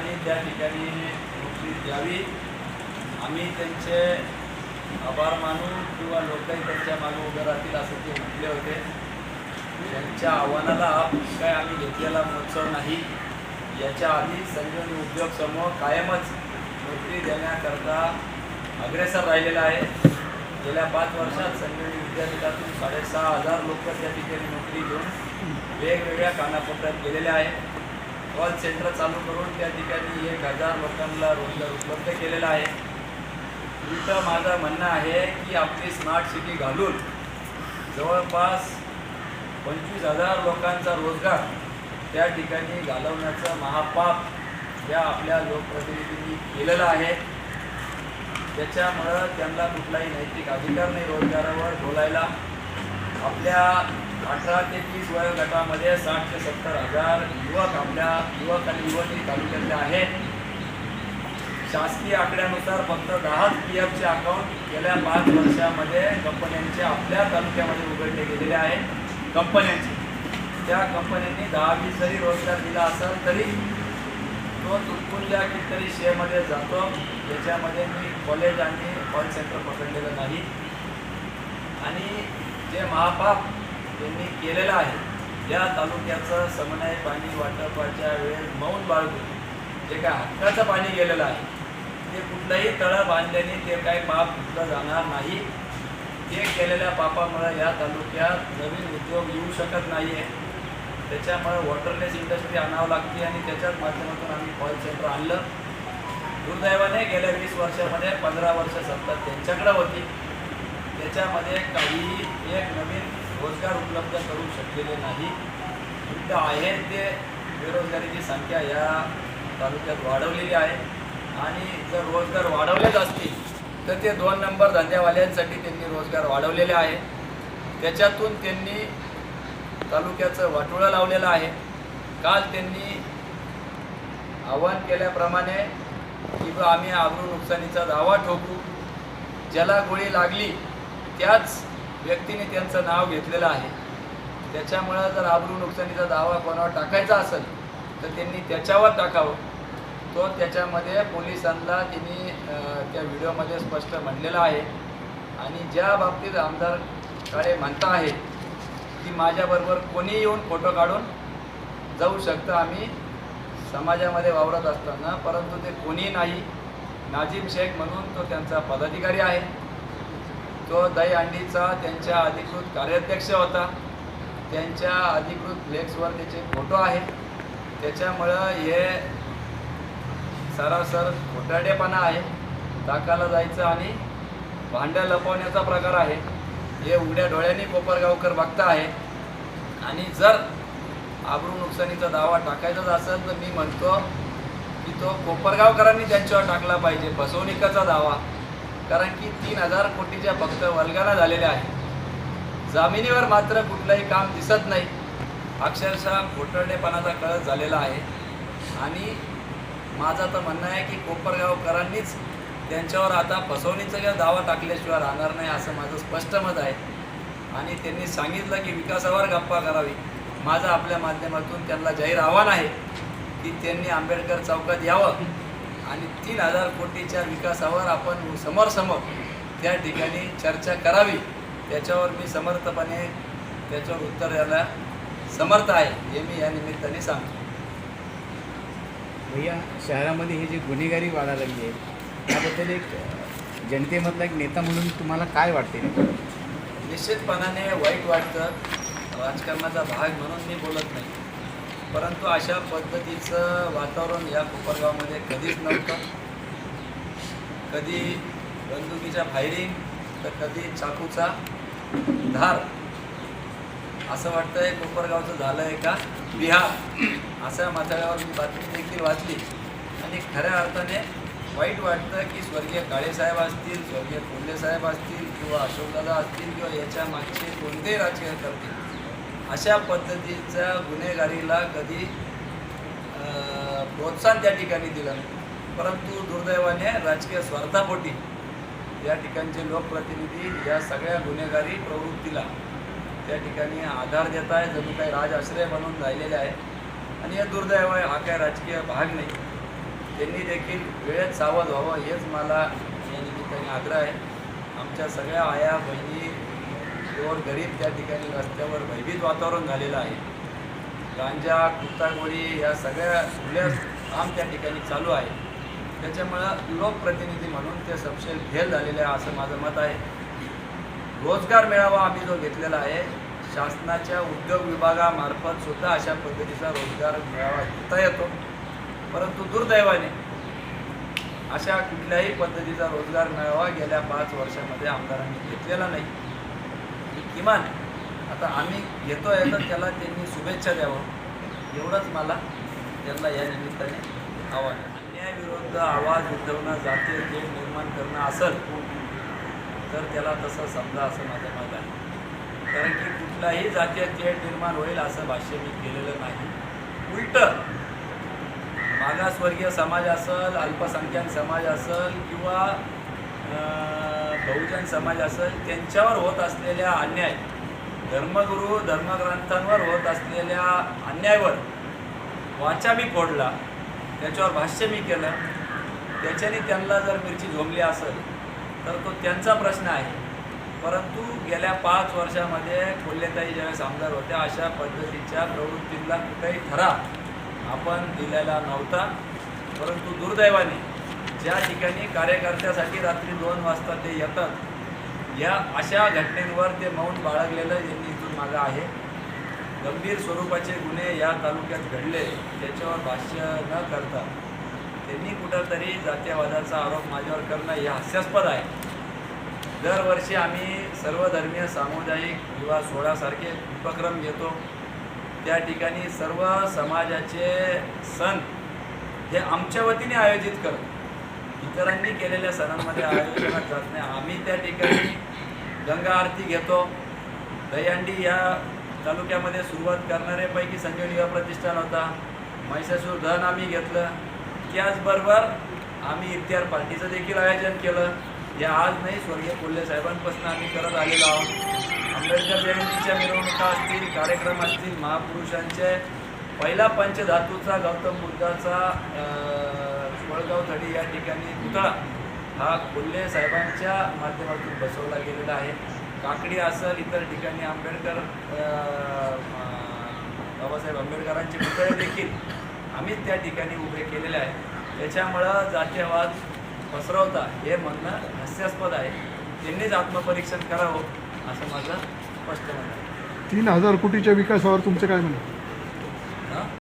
आणि त्या ठिकाणी नोकरी द्यावी. आम्ही त्यांचे आभार मानू किंवा लोकही त्यांच्या मागे उभे राहतील असं ते म्हटले होते. त्यांच्या आव्हानाला काय आम्ही घेतलेला महोत्सव नाही. याच्या आधी संजीवनी उद्योग समूह कायमच नोकरी देण्याकरता अग्रेसर राहिलेला आहे. गेल्या पाच वर्षात संजीवनी विद्यापीठातून साडेसहा हजार लोक त्या ठिकाणी नोकरी घेऊन वेगवेगळ्या कानाकोपऱ्यात गेलेल्या आहे कॉल सेंटर चालू करून त्या ठिकाणी एक हजार लोकांना रोजगार उपलब्ध केलेला आहे. उलटं माझं म्हणणं आहे की आपली स्मार्ट सिटी घालून जवळपास पंचवीस हजार लोकांचा रोजगार त्या ठिकाणी घालवण्याचं महापाप या आपल्या लोकप्रतिनिधींनी केलेलं आहे. त्याच्यामुळं त्यांना कुठलाही नैतिक अधिकार नाही रोजगारावर बोलायला. आपल्या अठरा ते तीस वयोगटामध्ये साठ ते सत्तर हजार युवक आपल्या युवक आणि युवती तालुक्यातले आहेत. शासकीय आकड्यानुसार फक्त दहाच पी एफचे अकाउंट गेल्या पाच वर्षामध्ये कंपन्यांचे आपल्या तालुक्यामध्ये उघडले गेलेले आहेत कंपन्यांचे. त्या कंपन्यांनी दहा वीस जरी रोजगार दिला असेल तरी तो तुटपुंज्या कितीतरी शेमध्ये जातो. त्याच्यामध्ये मी कॉलेज आणि कॉल सेंटर पकडलेलं नाही. आणि जे महापाप त्यांनी केलेलं आहे. या तालुक्याचं समन्वय पाणी वाटपाच्या वेळेस मौन बाळगून जे काय हक्काचं पाणी गेलेलं आहे ते कुठलंही तळं बांधल्याने ते काही पाप कुठलं जाणार नाही. ते केलेल्या पापामुळे या तालुक्यात नवीन उद्योग येऊ शकत नाही आहे त्याच्यामुळे वॉटरलेस इंडस्ट्री आणावं लागते आणि त्याच्याच माध्यमातून आम्ही कॉल सेंटर आणलं. दुर्दैवाने गेल्या वीस वर्षामध्ये पंधरा वर्ष सत्ता त्यांच्याकडं होती. त्याच्यामध्ये काही एक नवीन रोजगार उपलब्ध करू शकलेले नाही. उलट आहेत ते बेरोजगारीची संख्या या तालुक्यात वाढवलेली आहे. आणि जर रोजगार वाढवलेच असतील तर ते दोन नंबर धंद्यावाल्यांसाठी त्यांनी रोजगार वाढवलेले आहे. त्याच्यातून त्यांनी तालुक्याचं वाटोळं लावलेलं आहे. काल त्यांनी आवाहन केल्याप्रमाणे की आम्ही आबरू नुकसानीचा दावा ठोकू. ज्याला गोळी लागली त्याच व्यक्तीने त्यांचं नाव घेतलेलं आहे. त्याच्यामुळं जर आबरू नुकसानीचा दावा कोणावर टाकायचा असेल तर त्यांनी त्याच्यावर टाकावं. तो त्याच्यामध्ये पोलिसांना त्यांनी त्या व्हिडिओमध्ये स्पष्ट म्हणलेलं आहे. आणि ज्या बाबतीत आमदार काळे म्हणता आहे की माझ्याबरोबर कोणी येऊन फोटो काढून जाऊ शकतं आम्ही समाजामध्ये वावरत असताना परंतु ते कोणी नाही. नाजिम शेख म्हणून तो त्यांचा पदाधिकारी आहे. तो दहीहंडीचा त्यांच्या अधिकृत कार्याध्यक्ष होता. त्यांच्या अधिकृत फ्लेक्सवर त्याचे फोटो आहेत. त्याच्यामुळं हे सरासर खोटाडेपणा आहे. टाकाला जायचं आणि भांड्या लपवण्याचा प्रकार आहे. हे उघड्या डोळ्यांनी कोपरगावकर बघता आहे. आणि जर आबरू नुकसानीचा दावा टाकायचाच असेल तर मी म्हणतो की तो कोपरगावकरांनी त्यांच्यावर टाकला पाहिजे. फसवणुकीचा दावा. कारण की तीन हजार कोटीच्या फक्त वल्गाला झालेल्या आहे. जमिनीवर मात्र कुठलंही काम दिसत नाही. अक्षरशः खोटरडेपणाचा कळस झालेला आहे. आणि माझं तर म्हणणं आहे की कोपरगावकरांनीच त्यांच्यावर आता फसवणीचा दावा टाकल्याशिवाय राहणार नाही असं माझं स्पष्ट मत आहे. आणि त्यांनी सांगितलं की विकासावर गप्पा करावी. माझं आपल्या माध्यमातून त्यांना जाहीर आव्हान आहे की त्यांनी आंबेडकर चौकात यावं. आणि तीन हजार कोटीच्या विकासावर आपण समोरसमोर त्या ठिकाणी चर्चा करावी. त्याच्यावर मी समर्थपणे त्याच्यावर उत्तर द्यायला समर्थ आहे हे मी या निमित्ताने सांगतो. भैया शहरामध्ये ही जी गुन्हेगारी वाढायला लागली आहे त्याबद्दल एक जनतेमधला एक नेता म्हणून तुम्हाला काय वाटते? निश्चितपणाने वाईट वाटतं. राजकारणाचा भाग म्हणून मी बोलत नाही. परंतु अशा पद्धतीचं वातावरण या कोपरगावमध्ये कधीच नव्हतं. कधी बंदुकीच्या फायरिंग तर कधी चाकूचा धार. असं वाटतंय कोपरगावचं झालं आहे का? बिहार. अशा माथ्यावर मी बातमी देखील वाचली. आणि खऱ्या अर्थाने वाईट वाटतं की स्वर्गीय काळेसाहेब असतील स्वर्गीय कोल्हे साहेब असतील किंवा अशोकदादा असतील किंवा याच्या मागचे कोणतेही राजकीय करतील? अशा पद्धतीच्या गुन्हेगारीला कधी प्रोत्साहन त्या ठिकाणी दिलं नाही. परंतु दुर्दैवाने राजकीय स्वार्थापोटी या ठिकाणचे लोकप्रतिनिधी या सगळ्या गुन्हेगारी प्रवृत्तीला त्या ठिकाणी आधार देत आहे जणू काही राज आश्रय बनून राहिलेले आहे आणि हे दुर्दैव आहे हा काय राजकीय भाग नाही. त्यांनी देखील वेळेत सावध व्हावं हेच मला या निमित्ताने आग्रह आहे. आमच्या सगळ्या आया बहिणी गोर गरीब त्या ठिकाणी रस्त्यावर भयभीत वातावरण झालेलं आहे. गांजा कुत्तागोळी या सगळ्या खुल्या काम त्या ठिकाणी चालू आहे. त्याच्यामुळं लोकप्रतिनिधी म्हणून ते सपशेल फेल झालेले आहे असं माझं मत आहे. रोजगार मेळावा आम्ही जो घेतलेला आहे शासनाच्या उद्योग विभागामार्फत सुद्धा अशा पद्धतीचा रोजगार मेळावा घेता येतो. परंतु दुर्दैवाने अशा कुठल्याही पद्धतीचा रोजगार मेळावा गेल्या पाच वर्षामध्ये आमदारांनी घेतलेला नाही. किमान आता आम्ही घेतो आहे तर त्याला त्यांनी शुभेच्छा द्यावं. एवढंच मला त्यांना या निमित्ताने आव्हान अन्यायाविरुद्ध आवाज उठवणं जातीय तेढ निर्माण करणं असेल तर त्याला तसं समजा असं माझं मत आहे. कारण की कुठलाही जातीय तेढ निर्माण होईल असं भाष्य मी केलेलं नाही. उलट मागासवर्गीय समाज असेल अल्पसंख्याक समाज असेल किंवा बहुजन समाज असेल त्यांच्यावर होत असलेल्या अन्याय धर्मगुरू धर्मग्रंथांवर होत असलेल्या अन्यायावर वाचा मी फोडला त्याच्यावर भाष्य मी केलं त्याच्याने त्यांना जर मिरची झोंबली असेल तर तो त्यांचा प्रश्न आहे. परंतु गेल्या पाच वर्षामध्ये कोल्हेताई ज्यावेळेस आमदार होत्या अशा पद्धतीच्या प्रवृत्तींना कुठेही ठरा आपण दिलेला नव्हता. परंतु दुर्दैवाने ज्या ठिकाणी कार्यकर्त्यासाठी रात्री दोन वाजता ते येतात या अशा घटनेंवर ते मौन बाळगलेलं यांनी इथून मागं आहे. गंभीर स्वरूपाचे गुन्हे या तालुक्यात घडले त्याच्यावर भाष्य न करता त्यांनी कुठंतरी जातीयवादाचा आरोप माझ्यावर करणं हे हास्यास्पद आहे. दरवर्षी आम्ही सर्वधर्मीय सामुदायिक विवाह सोहळासारखे उपक्रम घेतो. त्या ठिकाणी सर्व समाजाचे सण हे आमच्या वतीने आयोजित करतो. इतरांनी केलेल्या सणांमध्ये आयोजनात जात नाही. आम्ही त्या ठिकाणी गंगा आरती घेतो. दहीहंडी या तालुक्यामध्ये सुरुवात करणाऱ्यापैकी संजीवनी युवा प्रतिष्ठान होता. महिषासूर धन आम्ही घेतलं. त्याचबरोबर आम्ही इफ्तियार पार्टीचं देखील आयोजन केलं. हे आज नाही स्वर्गीय कोल्हे साहेबांपासून आम्ही करत आलेलो आहोत. आंबेडकर जयंतीच्या मिरवणुका असतील कार्यक्रम असतील महापुरुषांचे पहिला पंचधातूचा गौतम बुद्धाचा अं, वडगाव थडी या ठिकाणी पुतळा हा कोल्हे साहेबांच्या माध्यमातून बसवला गेलेला आहे. काकडी असेल इतर ठिकाणी आंबेडकर बाबासाहेब आंबेडकरांचे पुतळे देखील आम्हीच त्या ठिकाणी उभे केलेले आहे. त्याच्यामुळं जातीयवाद पसरवता हे म्हणणं हास्यास्पद आहे. त्यांनीच आत्मपरीक्षण करावं असं माझं स्पष्ट म्हणणं आहे. तीन हजार कोटीच्या विकासावर तुमचं काय म्हणणं? हं?